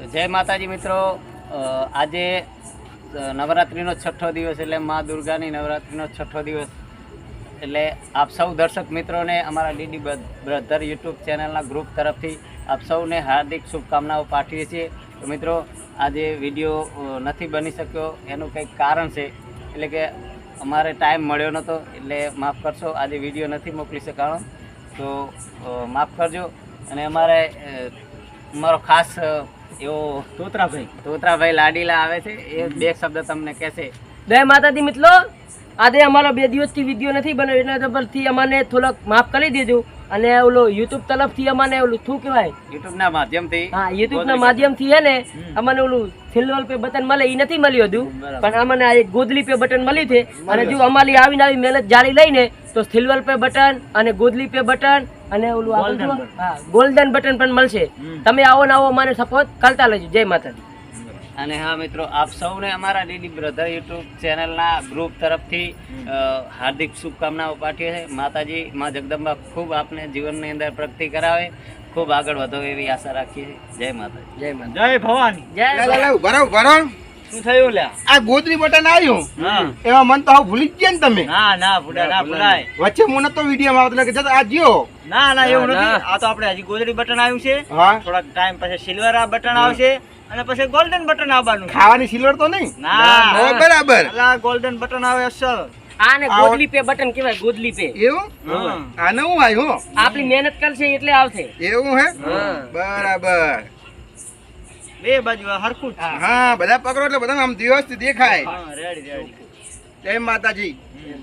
જય માતાજી મિત્રો. આજે નવરાત્રિનો છઠ્ઠો દિવસ એટલે મા દુર્ગાની નવરાત્રિનો છઠ્ઠો દિવસ. એટલે આપ સૌ દર્શક મિત્રોને અમારા ડીડી બ્રધર યુટ્યુબ ચેનલના ગ્રુપ તરફથી આપ સૌને હાર્દિક શુભકામનાઓ પાઠવીએ છીએ. તો મિત્રો, આજે વીડિયો નથી બની શક્યો. એનું કંઈક કારણ છે. એટલે કે અમારે ટાઈમ મળ્યો નહોતો. એટલે માફ કરશો, આજે વીડિયો નથી મોકલી શકાણો. તો માફ કરજો. અને અમારે અ, અમારો ખાસ એવો તોતરાભાઈ તોતરાભાઈ લાડીલા આવે છે એ બે શબ્દ તમને કહેશે. જય માતાજી મિત્રો આજે અમારો બે દિવસથી વીડિયો નથી બન્યો એના પરથી અમને થોડોક માફ કરી દેજો. અને ઓલું યુટ્યુબ તરફથી અમને ઓલું શું કહેવાય? યુટ્યુબના માધ્યમથી હા યુટ્યુબ ના માધ્યમથી હે ને અમને ઓલું સિલ્વર પે બટન મળે એ નથી મળ્યું હતું પણ અમને આ એક ગોદલી પે બટન મળ્યું છે. અને જો અમારી આવીને આવી મહેનત જાળી લઈને તો સિલ્વર પે બટન અને ગોદલી પે બટન અને ઓલું? હા ગોલ્ડન બટન પણ મળશે. તમે આવો ને આવો અમારે સપોર્ટ કરતા લેજો જય માતાજી. અને હા મિત્રો આપ સૌને અમારા ડીડી બ્રધર યુટ્યુબ ચેનલના ગ્રુપ તરફથી હાર્દિક શુભકામનાઓ પાઠવીએ છે માતાજી માં જગદંબા ખૂબ આપને જીવનની અંદર પ્રગતિ કરાવે. ખૂબ આગળ વધો એવી આશા રાખીએ છીએ. જય માતાજી. જય માતા જય ભવાની. જય રહો. શું થયું લ્યા? આ ગોદરી બટન આવ્યું એમાં મન તો ભૂલી જ ગયા ને તમે. ના ના ભૂડા ના ભૂલાય. વચ્ચે હું નતો વીડિયો આવતો કે આ જ્યો. ના ના એવું નથી. આ તો આપણે હજી ગોદડી બટન આવ્યું છે. થોડાક ટાઈમ પછી સિલ્વર આ બટન આવશે. અને પછી ગોલ્ડન બટન આવવાનું. ખાવાની સિલ્વર તો નહીં? ના. બરાબર. અલા ગોલ્ડન બટન આવે અસલ. આને ગોદલી પે બટન કહેવાય ગોદલી પે. એવું? આને હું. આવ્યું આપણી મહેનત કરશે એટલે આવશે. એવું હે? હા. બરાબર. બે બાજુ હરખું છે. હા બધા પકડો એટલે બધા આમ દિવસ દેખાય. હા રેડી રેડી જય માતાજી. જય